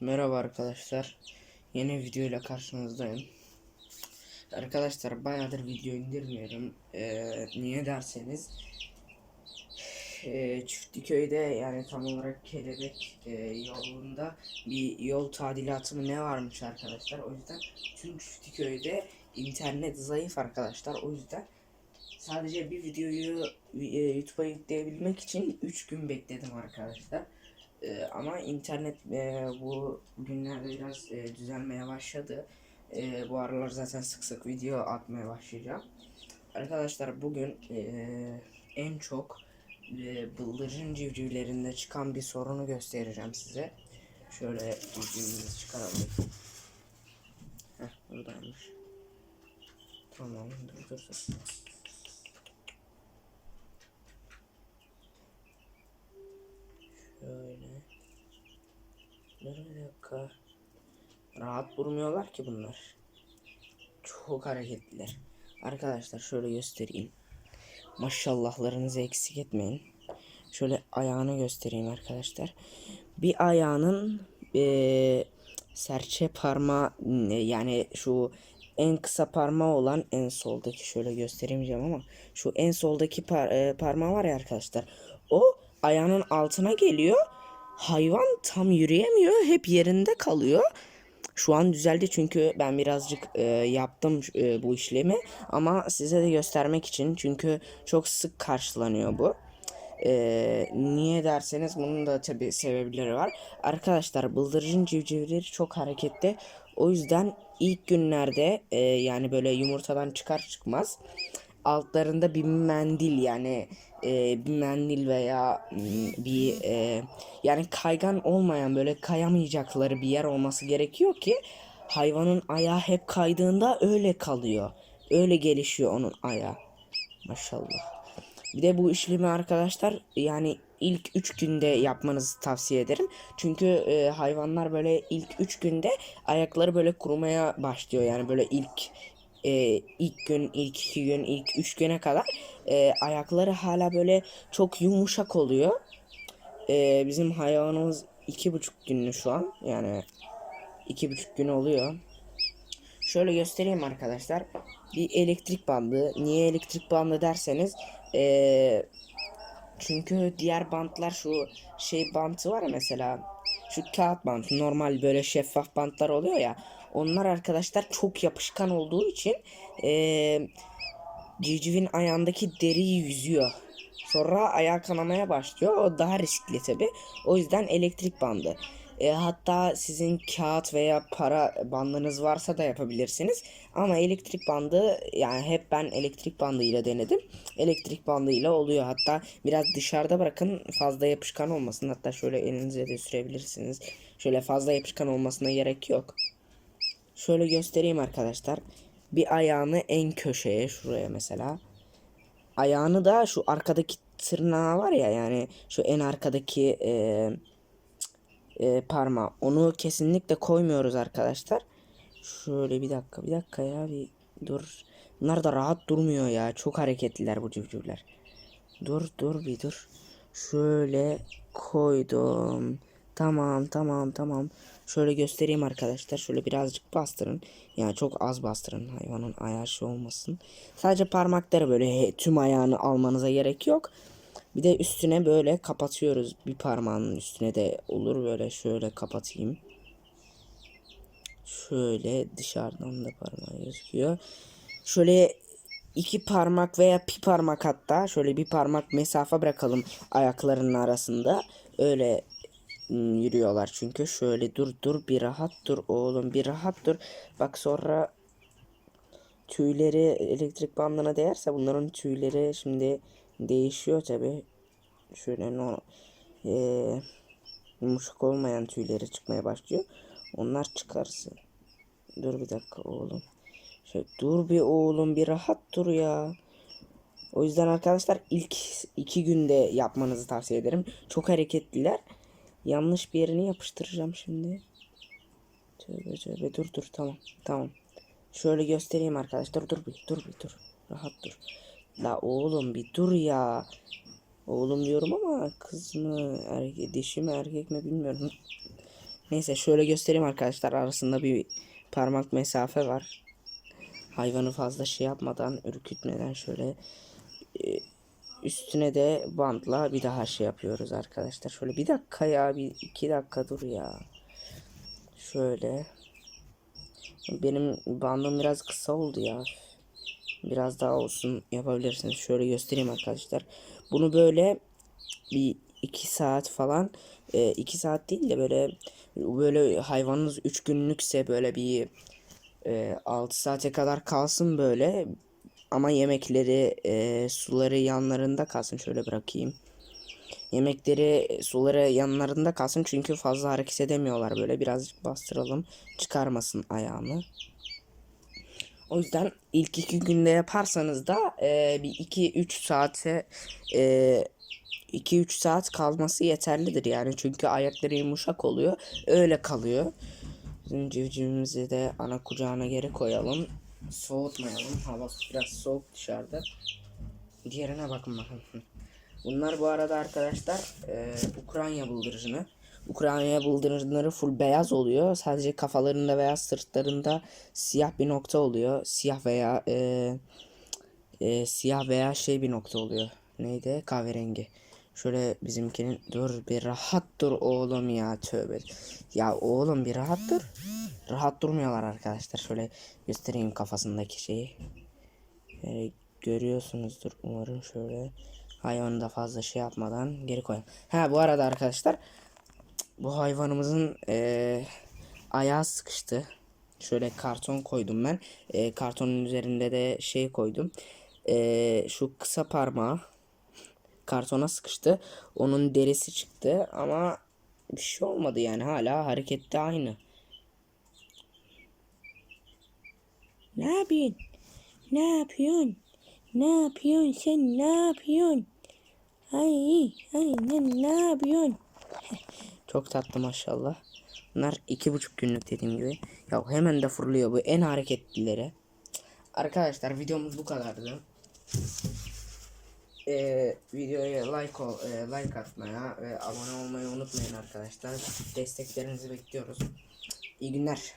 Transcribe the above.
Merhaba arkadaşlar. Yeni videoyla karşınızdayım. Arkadaşlar bayağıdır video indirmiyorum. Ee, niye derseniz e, Çiftliköy'de yani tam olarak Kelebek e, yolunda bir yol tadilatı mı ne varmış arkadaşlar. O yüzden tüm Çiftliköy'de internet zayıf arkadaşlar. O yüzden sadece bir videoyu e, YouTube'a yükleyebilmek için 3 gün bekledim arkadaşlar. Ee, ama internet e, bu günlerde biraz e, düzelmeye başladı. E, bu aralar zaten sık sık video atmaya başlayacağım. Arkadaşlar bugün e, en çok e, bıldırcın civcivlerinde çıkan bir sorunu göstereceğim size. Şöyle civcivimizi çıkaralım. Heh buradaymış. Tamam dur dur dur. Şöyle. Dur bir dakika. Rahat durmuyorlar ki bunlar. Çok hareketliler. Arkadaşlar şöyle göstereyim. Maşallahlarınızı eksik etmeyin. Şöyle ayağını göstereyim arkadaşlar. Bir ayağının eee, serçe parmağı yani şu en kısa parmağı olan en soldaki şöyle gösteremeyeceğim ama şu en soldaki par- e, parmağı var ya arkadaşlar. O ayağının altına geliyor. Hayvan tam yürüyemiyor. Hep yerinde kalıyor. Şu an düzeldi çünkü ben birazcık e, yaptım e, bu işlemi ama size de göstermek için çünkü çok sık karşılanıyor bu. E, niye derseniz bunun da tabi sebepleri var. Arkadaşlar bıldırcın civcivleri çok hareketli. O yüzden ilk günlerde e, yani böyle yumurtadan çıkar çıkmaz altlarında bir mendil yani e, bir mendil veya mm, bir e, yani kaygan olmayan böyle kayamayacakları bir yer olması gerekiyor ki hayvanın ayağı hep kaydığında öyle kalıyor. Öyle gelişiyor onun ayağı. Maşallah. Bir de bu işlemi arkadaşlar yani ilk 3 günde yapmanızı tavsiye ederim. Çünkü e, hayvanlar böyle ilk 3 günde ayakları böyle kurumaya başlıyor. Yani böyle ilk e, ilk gün, ilk iki gün, ilk üç güne kadar e, ayakları hala böyle çok yumuşak oluyor. E, bizim hayvanımız iki buçuk günlü şu an. Yani iki buçuk gün oluyor. Şöyle göstereyim arkadaşlar. Bir elektrik bandı. Niye elektrik bandı derseniz e, çünkü diğer bantlar şu şey bantı var ya mesela şu kağıt bantı normal böyle şeffaf bantlar oluyor ya onlar arkadaşlar çok yapışkan olduğu için eee civcivin ayağındaki deriyi yüzüyor. Sonra ayağı kanamaya başlıyor. O daha riskli tabi. O yüzden elektrik bandı. E, hatta sizin kağıt veya para bandınız varsa da yapabilirsiniz. Ama elektrik bandı yani hep ben elektrik bandıyla denedim. Elektrik bandıyla oluyor. Hatta biraz dışarıda bırakın fazla yapışkan olmasın. Hatta şöyle elinize de sürebilirsiniz. Şöyle fazla yapışkan olmasına gerek yok. Şöyle göstereyim arkadaşlar. Bir ayağını en köşeye şuraya mesela. Ayağını da şu arkadaki tırnağı var ya yani şu en arkadaki e, e, parmağı. Onu kesinlikle koymuyoruz arkadaşlar. Şöyle bir dakika bir dakika ya bir dur. Bunlar da rahat durmuyor ya. Çok hareketliler bu civcivler. Dur dur bir dur. Şöyle koydum. Tamam tamam tamam. Şöyle göstereyim arkadaşlar. Şöyle birazcık bastırın. Yani çok az bastırın hayvanın ayağı şey olmasın. Sadece parmakları böyle he- tüm ayağını almanıza gerek yok. Bir de üstüne böyle kapatıyoruz. Bir parmağının üstüne de olur böyle şöyle kapatayım. Şöyle dışarıdan da parmağı gözüküyor. Şöyle iki parmak veya bir parmak hatta şöyle bir parmak mesafe bırakalım ayaklarının arasında. Öyle yürüyorlar çünkü şöyle dur dur bir rahat dur oğlum bir rahat dur. Bak sonra tüyleri elektrik bandına değerse bunların tüyleri şimdi değişiyor tabi. Şöyle no eee, yumuşak olmayan tüyleri çıkmaya başlıyor. Onlar çıkarsın. Dur bir dakika oğlum. Şöyle dur bir oğlum bir rahat dur ya. O yüzden arkadaşlar ilk iki günde yapmanızı tavsiye ederim. Çok hareketliler. Yanlış bir yerini yapıştıracağım şimdi. Tövbe tövbe dur dur tamam tamam. Şöyle göstereyim arkadaşlar. Dur bir dur bir dur. Rahat dur. La oğlum bir dur ya. Oğlum diyorum ama kız mı erkek, dişi mi erkek mi bilmiyorum. Neyse şöyle göstereyim arkadaşlar. Arasında bir parmak mesafe var. Hayvanı fazla şey yapmadan, ürkütmeden şöyle e, üstüne de bantla bir daha şey yapıyoruz arkadaşlar. Şöyle bir dakika ya, bir iki dakika dur ya. Şöyle. Benim bandım biraz kısa oldu ya. Biraz daha olsun yapabilirsiniz. Şöyle göstereyim arkadaşlar. Bunu böyle bir iki saat falan e, iki saat değil de böyle böyle hayvanınız üç günlükse böyle bir e, 6 saate kadar kalsın böyle ama yemekleri e, suları yanlarında kalsın. Şöyle bırakayım. Yemekleri suları yanlarında kalsın çünkü fazla hareket edemiyorlar böyle. Birazcık bastıralım. Çıkarmasın ayağını. O yüzden ilk iki günde yaparsanız da e, bir 2-3 saate e, 2-3 saat kalması yeterlidir yani. Çünkü ayakları yumuşak oluyor. Öyle kalıyor. Bizim civcivimizi de ana kucağına geri koyalım. Soğutmayalım. Hava biraz soğuk dışarıda. Diğerine bakın bakın. Bunlar bu arada arkadaşlar e, Ukrayna bıldırcını. Ukrayna bıldırcınları full beyaz oluyor. Sadece kafalarında veya sırtlarında siyah bir nokta oluyor. Siyah veya e, e, siyah veya şey bir nokta oluyor. Neydi? Kahverengi. Şöyle bizimkinin dur bir rahat dur oğlum ya tövbe. Ya oğlum bir rahat dur. Rahat durmuyorlar arkadaşlar. Şöyle göstereyim kafasındaki şeyi. Ee, görüyorsunuzdur umarım şöyle. Hayvanı da fazla şey yapmadan geri koyalım. Ha bu arada arkadaşlar bu hayvanımızın eee ayağı sıkıştı. Şöyle karton koydum ben. Eee, kartonun üzerinde de şey koydum. Eee, şu kısa parmağı kartona sıkıştı. Onun derisi çıktı ama bir şey olmadı yani hala harekette aynı. Ne yapıyorsun? Ne yapıyorsun? Ne yapıyorsun sen ne yapıyorsun? Ay ay ne, ne yapıyorsun? Çok tatlı maşallah. Bunlar iki buçuk günlük dediğim gibi. Ya hemen de fırlıyor bu en hareketlileri. Arkadaşlar videomuz bu kadardı. Ee, videoya like ol, e, like atmaya ve abone olmayı unutmayın arkadaşlar. Desteklerinizi bekliyoruz. İyi günler.